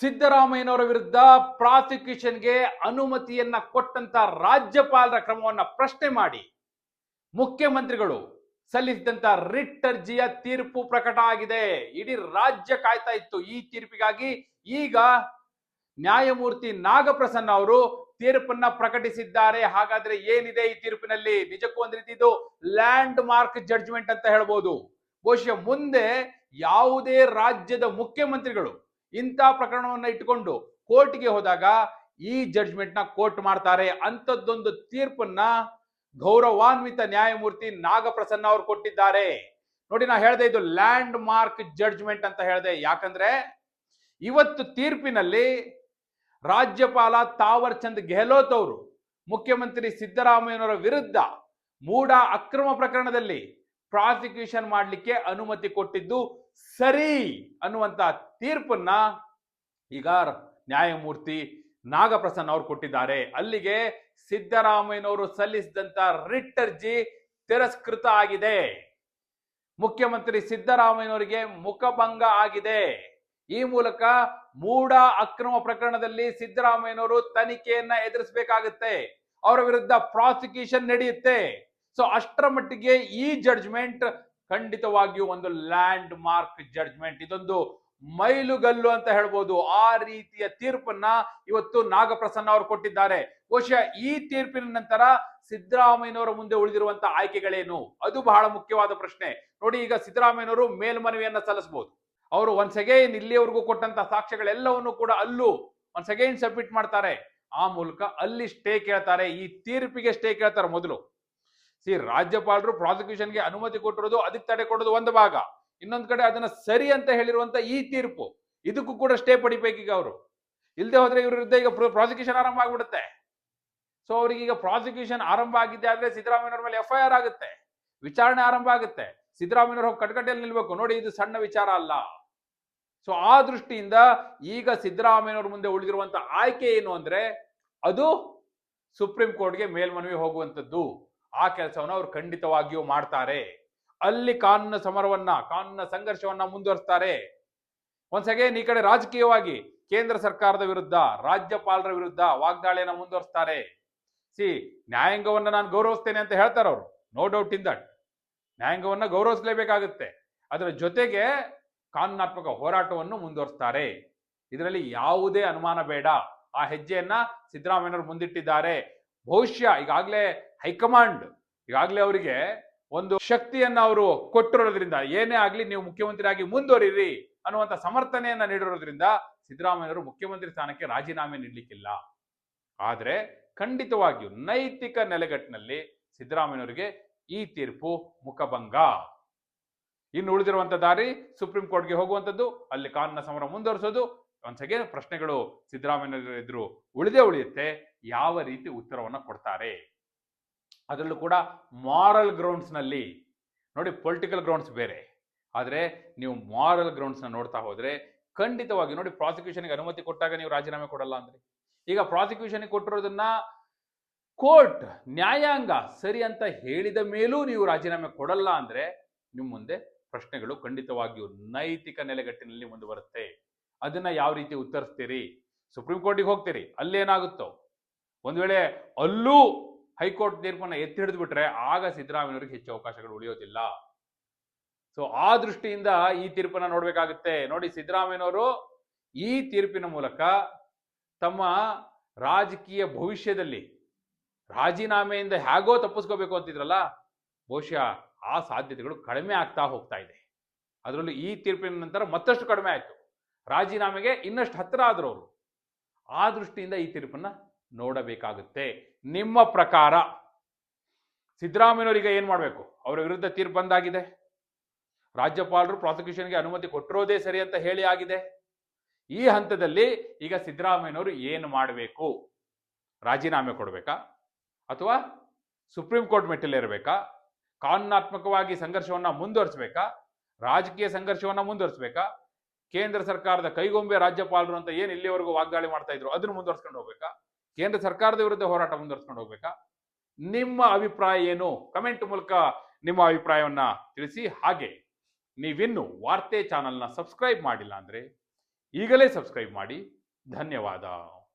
ಸಿದ್ದರಾಮಯ್ಯನವರ ವಿರುದ್ಧ ಪ್ರಾಸಿಕ್ಯೂಷನ್ಗೆ ಅನುಮತಿಯನ್ನ ಕೊಟ್ಟಂತ ರಾಜ್ಯಪಾಲರ ಕ್ರಮವನ್ನ ಪ್ರಶ್ನೆ ಮಾಡಿ ಮುಖ್ಯಮಂತ್ರಿಗಳು ಸಲ್ಲಿಸಿದಂತ ರಿಟ್ ಅರ್ಜಿಯ ತೀರ್ಪು ಪ್ರಕಟ ಆಗಿದೆ. ಇಡೀ ರಾಜ್ಯ ಕಾಯ್ತಾ ಇತ್ತು ಈ ತೀರ್ಪಿಗಾಗಿ. ಈಗ ನ್ಯಾಯಮೂರ್ತಿ ನಾಗಪ್ರಸನ್ನ ಅವರು ತೀರ್ಪನ್ನ ಪ್ರಕಟಿಸಿದ್ದಾರೆ. ಹಾಗಾದ್ರೆ ಏನಿದೆ ಈ ತೀರ್ಪಿನಲ್ಲಿ? ನಿಜಕ್ಕೂ ಒಂದ್ ರೀತಿ ಇದು ಲ್ಯಾಂಡ್ ಮಾರ್ಕ್ ಜಡ್ಜ್ಮೆಂಟ್ ಅಂತ ಹೇಳ್ಬೋದು. ಬಹುಶಃ ಮುಂದೆ ಯಾವುದೇ ರಾಜ್ಯದ ಮುಖ್ಯಮಂತ್ರಿಗಳು ಇಂಥ ಪ್ರಕರಣವನ್ನು ಇಟ್ಟುಕೊಂಡು ಕೋರ್ಟ್ಗೆ ಹೋದಾಗ ಈ ಜಡ್ಜ್ಮೆಂಟ್ನ ಕೋರ್ಟ್ ಮಾಡ್ತಾರೆ. ಅಂಥದ್ದೊಂದು ತೀರ್ಪನ್ನ ಗೌರವಾನ್ವಿತ ನ್ಯಾಯಮೂರ್ತಿ ನಾಗಪ್ರಸನ್ನ ಅವರು ಕೊಟ್ಟಿದ್ದಾರೆ. ನೋಡಿ, ನಾ ಹೇಳ್ದೆ ಇದು ಲ್ಯಾಂಡ್ ಮಾರ್ಕ್ ಜಡ್ಜ್ಮೆಂಟ್ ಅಂತ ಹೇಳ್ದೆ. ಯಾಕಂದ್ರೆ ಇವತ್ತು ತೀರ್ಪಿನಲ್ಲಿ ರಾಜ್ಯಪಾಲ ತಾವರ್ ಚಂದ್ ಗೆಹ್ಲೋತ್ ಅವರು, ಮುಖ್ಯಮಂತ್ರಿ ಸಿದ್ದರಾಮಯ್ಯನವರ ವಿರುದ್ಧ ಮೂಡ ಅಕ್ರಮ ಪ್ರಕರಣದಲ್ಲಿ ಪ್ರಾಸಿಕ್ಯೂಷನ್ ಮಾಡಲಿಕ್ಕೆ ಅನುಮತಿ ಕೊಟ್ಟಿದ್ದು ಸರಿ ಅನ್ನುವಂತ ತೀರ್ಪನ್ನ ಈಗ ನ್ಯಾಯಮೂರ್ತಿ ನಾಗಪ್ರಸನ್ನ ಅವರು ಕೊಟ್ಟಿದ್ದಾರೆ. ಅಲ್ಲಿಗೆ ಸಿದ್ದರಾಮಯ್ಯನವರು ಸಲ್ಲಿಸಿದಂತ ರಿಟ್ ಅರ್ಜಿ ತಿರಸ್ಕೃತ ಆಗಿದೆ. ಮುಖ್ಯಮಂತ್ರಿ ಸಿದ್ದರಾಮಯ್ಯನವರಿಗೆ ಮುಖಭಂಗ ಆಗಿದೆ. ಈ ಮೂಲಕ ಮೂಡ ಅಕ್ರಮ ಪ್ರಕರಣದಲ್ಲಿ ಸಿದ್ದರಾಮಯ್ಯನವರು ತನಿಖೆಯನ್ನ ಎದುರಿಸಬೇಕಾಗುತ್ತೆ. ಅವರ ವಿರುದ್ಧ ಪ್ರಾಸಿಕ್ಯೂಷನ್ ನಡೆಯುತ್ತೆ. ಸೊ ಅಷ್ಟರ ಮಟ್ಟಿಗೆ ಈ ಜಡ್ಜ್ಮೆಂಟ್ ಖಂಡಿತವಾಗಿಯೂ ಒಂದು ಲ್ಯಾಂಡ್ ಮಾರ್ಕ್ ಜಡ್ಜ್ಮೆಂಟ್ ಇದೊಂದು ಮೈಲುಗಲ್ಲು ಅಂತ ಹೇಳ್ಬೋದು. ಆ ರೀತಿಯ ತೀರ್ಪನ್ನ ಇವತ್ತು ನಾಗಪ್ರಸನ್ನ ಅವರು ಕೊಟ್ಟಿದ್ದಾರೆ. ಬಹುಶಃ ಈ ತೀರ್ಪಿನ ನಂತರ ಸಿದ್ದರಾಮಯ್ಯನವರ ಮುಂದೆ ಉಳಿದಿರುವಂತ ಆಯ್ಕೆಗಳೇನು? ಅದು ಬಹಳ ಮುಖ್ಯವಾದ ಪ್ರಶ್ನೆ. ನೋಡಿ, ಈಗ ಸಿದ್ದರಾಮಯ್ಯನವರು ಮೇಲ್ಮನವಿಯನ್ನ ಸಲ್ಲಿಸಬಹುದು ಅವರು ಒನ್ಸ್ ಅಗೈನ್ ಇಲ್ಲಿಯವರೆಗೂ ಕೊಟ್ಟಂತ ಸಾಕ್ಷ್ಯಗಳೆಲ್ಲವನ್ನು ಕೂಡ ಅಲ್ಲೂ ಒನ್ಸ್ ಅಗೈನ್ ಸಬ್ಮಿಟ್ ಮಾಡ್ತಾರೆ. ಆ ಮೂಲಕ ಅಲ್ಲಿ ಸ್ಟೇ ಕೇಳ್ತಾರೆ. ಈ ತೀರ್ಪಿಗೆ ಸ್ಟೇ ಕೇಳ್ತಾರೆ ಮೊದಲು. ಸಿ ರಾಜ್ಯಪಾಲರು ಪ್ರಾಸಿಕ್ಯೂಷನ್ಗೆ ಅನುಮತಿ ಕೊಟ್ಟಿರೋದು, ಅದಕ್ಕೆ ತಡೆ ಕೊಡೋದು ಒಂದು ಭಾಗ. ಇನ್ನೊಂದು ಕಡೆ ಅದನ್ನ ಸರಿ ಅಂತ ಹೇಳಿರುವಂತ ಈ ತೀರ್ಪು. ಇದಕ್ಕೂ ಕೂಡ ಸ್ಟೇ ಪಡಿಬೇಕೀಗ ಅವರು. ಇಲ್ಲದೆ ಹೋದ್ರೆ ಇವ್ರ ವಿರುದ್ಧ ಈಗ ಪ್ರಾಸಿಕ್ಯೂಷನ್ ಆರಂಭ ಆಗ್ಬಿಡುತ್ತೆ. ಸೊ ಅವ್ರಿಗೆ ಈಗ ಪ್ರಾಸಿಕ್ಯೂಷನ್ ಆರಂಭ ಆಗಿದ್ದೆ ಆದ್ರೆ ಸಿದ್ದರಾಮಯ್ಯವ್ರ ಮೇಲೆ ಎಫ್ ಐ ಆರ್ ಆಗುತ್ತೆ. ವಿಚಾರಣೆ ಆರಂಭ ಆಗುತ್ತೆ. ಸಿದ್ದರಾಮಯ್ಯವ್ರು ಹೋಗಿ ಕಟ್ಕಟ್ಟೆಯಲ್ಲಿ ನಿಲ್ಬೇಕು. ನೋಡಿ, ಇದು ಸಣ್ಣ ವಿಚಾರ ಅಲ್ಲ. ಸೊ ಆ ದೃಷ್ಟಿಯಿಂದ ಈಗ ಸಿದ್ದರಾಮಯ್ಯವ್ರ ಮುಂದೆ ಉಳಿದಿರುವಂತ ಆಯ್ಕೆ ಏನು ಅಂದ್ರೆ ಅದು ಸುಪ್ರೀಂ ಕೋರ್ಟ್ಗೆ ಮೇಲ್ಮನವಿ ಹೋಗುವಂತದ್ದು ಆ ಕೆಲಸವನ್ನು ಅವರು ಖಂಡಿತವಾಗಿಯೂ ಮಾಡ್ತಾರೆ. ಅಲ್ಲಿ ಕಾನೂನ ಸಮರವನ್ನ, ಕಾನೂನ ಸಂಘರ್ಷವನ್ನ ಮುಂದುವರಿಸ್ತಾರೆ. ಒಂದ್ಸಗೆ ಈ ಕಡೆ ರಾಜಕೀಯವಾಗಿ ಕೇಂದ್ರ ಸರ್ಕಾರದ ವಿರುದ್ಧ, ರಾಜ್ಯಪಾಲರ ವಿರುದ್ಧ ವಾಗ್ದಾಳಿಯನ್ನ ಮುಂದುವರಿಸ್ತಾರೆ. ಸಿ ನ್ಯಾಯಾಂಗವನ್ನ ನಾನು ಗೌರವಿಸ್ತೇನೆ ಅಂತ ಹೇಳ್ತಾರೆ ಅವರು. ನೋ ಡೌಟ್ ಇನ್ ದಟ್ ನ್ಯಾಯಾಂಗವನ್ನ ಗೌರವಿಸಲೇಬೇಕಾಗುತ್ತೆ. ಅದರ ಜೊತೆಗೆ ಕಾನೂನಾತ್ಮಕ ಹೋರಾಟವನ್ನು ಮುಂದುವರಿಸ್ತಾರೆ. ಇದರಲ್ಲಿ ಯಾವುದೇ ಅನುಮಾನ ಬೇಡ. ಆ ಹೆಜ್ಜೆಯನ್ನ ಸಿದ್ದರಾಮಯ್ಯನವರು ಮುಂದಿಟ್ಟಿದ್ದಾರೆ. ಬಹುಶಃ ಈಗಾಗಲೇ ಹೈಕಮಾಂಡ್ ಈಗಾಗಲೇ ಅವರಿಗೆ ಒಂದು ಶಕ್ತಿಯನ್ನ ಅವರು ಕೊಟ್ಟಿರೋದ್ರಿಂದ, ಏನೇ ಆಗಲಿ ನೀವು ಮುಖ್ಯಮಂತ್ರಿಯಾಗಿ ಮುಂದುವರಿರಿ ಅನ್ನುವಂತ ಸಮರ್ಥನೆಯನ್ನ ನೀಡಿರೋದ್ರಿಂದ ಸಿದ್ದರಾಮಯ್ಯವರು ಮುಖ್ಯಮಂತ್ರಿ ಸ್ಥಾನಕ್ಕೆ ರಾಜೀನಾಮೆ ನೀಡಲಿಕ್ಕಿಲ್ಲ. ಆದ್ರೆ ಖಂಡಿತವಾಗಿಯೂ ನೈತಿಕ ನೆಲೆಗಟ್ಟಿನಲ್ಲಿ ಸಿದ್ದರಾಮಯ್ಯನವರಿಗೆ ಈ ತೀರ್ಪು ಮುಖಭಂಗ. ಇನ್ನು ಉಳಿದಿರುವಂತ ದಾರಿ ಸುಪ್ರೀಂ ಕೋರ್ಟ್ಗೆ ಹೋಗುವಂಥದ್ದು ಅಲ್ಲಿ ಕಾನೂನ ಸಮರ ಮುಂದುವರಿಸೋದು ಒನ್ಸ್ ಅಗೇನ್ ಪ್ರಶ್ನೆಗಳು ಸಿದ್ದರಾಮಯ್ಯ ಎದುರು ಉಳಿದೇ ಉಳಿಯುತ್ತೆ, ಯಾವ ರೀತಿ ಉತ್ತರವನ್ನು ಕೊಡ್ತಾರೆ? ಅದರಲ್ಲೂ ಕೂಡ ಮಾರಲ್ ಗ್ರೌಂಡ್ಸ್ನಲ್ಲಿ ನೋಡಿ ಪೊಲಿಟಿಕಲ್ ಗ್ರೌಂಡ್ಸ್ ಬೇರೆ. ಆದರೆ ನೀವು ಮಾರಲ್ ಗ್ರೌಂಡ್ಸ್ನ ನೋಡ್ತಾ ಹೋದರೆ, ಖಂಡಿತವಾಗಿ ನೋಡಿ ಪ್ರಾಸಿಕ್ಯೂಷನ್ಗೆ ಅನುಮತಿ ಕೊಟ್ಟಾಗ ನೀವು ರಾಜೀನಾಮೆ ಕೊಡಲ್ಲ ಅಂದ್ರೆ. ಈಗ ಪ್ರಾಸಿಕ್ಯೂಷನ್ಗೆ ಕೊಟ್ಟಿರೋದನ್ನ ಕೋರ್ಟ್ ನ್ಯಾಯಾಂಗ ಸರಿ ಅಂತ ಹೇಳಿದ ಮೇಲೂ ನೀವು ರಾಜೀನಾಮೆ ಕೊಡಲ್ಲ ಅಂದ್ರೆ, ನಿಮ್ಮ ಮುಂದೆ ಪ್ರಶ್ನೆಗಳು ಖಂಡಿತವಾಗಿಯೂ ನೈತಿಕ ನೆಲೆಗಟ್ಟಿನಲ್ಲಿ ಮುಂದೆ ಬರುತ್ತೆ ಅದನ್ನ ಯಾವ ರೀತಿ ಉತ್ತರಿಸ್ತೀರಿ? ಸುಪ್ರೀಂ ಕೋರ್ಟಿಗೆ ಹೋಗ್ತೀರಿ, ಅಲ್ಲೇನಾಗುತ್ತೋ? ಒಂದು ವೇಳೆ ಅಲ್ಲೂ ಹೈಕೋರ್ಟ್ ತೀರ್ಪನ್ನ ಎತ್ತಿ ಹಿಡಿದು ಬಿಟ್ರೆ ಆಗ ಸಿದ್ದರಾಮಯ್ಯವ್ರಿಗೆ ಹೆಚ್ಚು ಅವಕಾಶಗಳು ಉಳಿಯೋದಿಲ್ಲ. ಸೊ ಆ ದೃಷ್ಟಿಯಿಂದ ಈ ತೀರ್ಪನ್ನ ನೋಡ್ಬೇಕಾಗುತ್ತೆ. ನೋಡಿ, ಸಿದ್ದರಾಮಯ್ಯನವರು ಈ ತೀರ್ಪಿನ ಮೂಲಕ ತಮ್ಮ ರಾಜಕೀಯ ಭವಿಷ್ಯದಲ್ಲಿ ರಾಜೀನಾಮೆಯಿಂದ ಹೇಗೋ ತಪ್ಪಿಸ್ಕೋಬೇಕು ಅಂತಿದ್ರಲ್ಲ, ಬಹುಶಃ ಆ ಸಾಧ್ಯತೆಗಳು ಕಡಿಮೆ ಆಗ್ತಾ ಹೋಗ್ತಾ ಇದೆ. ಅದರಲ್ಲೂ ಈ ತೀರ್ಪಿನ ನಂತರ ಮತ್ತಷ್ಟು ಕಡಿಮೆ ಆಯಿತು. ರಾಜೀನಾಮೆಗೆ ಇನ್ನಷ್ಟು ಹತ್ತಿರ ಆದ್ರು ಅವರು. ಆ ದೃಷ್ಟಿಯಿಂದ ಈ ತೀರ್ಪನ್ನ ನೋಡಬೇಕಾಗುತ್ತೆ. ನಿಮ್ಮ ಪ್ರಕಾರ ಸಿದ್ದರಾಮಯ್ಯನವರಿಗೆ ಏನು ಮಾಡಬೇಕು? ಅವರ ವಿರುದ್ಧ ತೀರ್ಪು ಬಂದಾಗಿದೆ. ರಾಜ್ಯಪಾಲರು ಪ್ರಾಸಿಕ್ಯೂಷನ್ಗೆ ಅನುಮತಿ ಕೊಟ್ಟಿರೋದೇ ಸರಿ ಅಂತ ಹೇಳಿ ಆಗಿದೆ. ಈ ಹಂತದಲ್ಲಿ ಈಗ ಸಿದ್ದರಾಮಯ್ಯನವರು ಏನು ಮಾಡಬೇಕು? ರಾಜೀನಾಮೆ ಕೊಡಬೇಕಾ? ಅಥವಾ ಸುಪ್ರೀಂ ಕೋರ್ಟ್ ಮೆಟ್ಟಿಲೇರಬೇಕಾ ಕಾನೂನಾತ್ಮಕವಾಗಿ ಸಂಘರ್ಷವನ್ನ ಮುಂದುವರಿಸಬೇಕಾ? ರಾಜಕೀಯ ಸಂಘರ್ಷವನ್ನ ಮುಂದುವರಿಸಬೇಕಾ? ಕೇಂದ್ರ ಸರ್ಕಾರದ ಕೈಗೊಂಬೆ ರಾಜ್ಯಪಾಲರು ಅಂತ ಏನು ಇಲ್ಲಿವರೆಗೂ ವಾಗ್ದಾಳಿ ಮಾಡ್ತಾ ಇದ್ರು, ಅದನ್ನು ಮುಂದುವರ್ಸ್ಕೊಂಡು ಹೋಗ್ಬೇಕಾ? ಕೇಂದ್ರ ಸರ್ಕಾರದ ವಿರುದ್ಧ ಹೋರಾಟ ಮುಂದುವರ್ಸ್ಕೊಂಡು ಹೋಗ್ಬೇಕಾ? ನಿಮ್ಮ ಅಭಿಪ್ರಾಯ ಏನು? ಕಮೆಂಟ್ ಮೂಲಕ ನಿಮ್ಮ ಅಭಿಪ್ರಾಯವನ್ನ ತಿಳಿಸಿ. ಹಾಗೆ, ನೀವಿನ್ನು ವಾರ್ತೆ ಚಾನೆಲ್ನ ಸಬ್ಸ್ಕ್ರೈಬ್ ಮಾಡಿಲ್ಲ ಅಂದ್ರೆ ಈಗಲೇ ಸಬ್ಸ್ಕ್ರೈಬ್ ಮಾಡಿ. ಧನ್ಯವಾದ.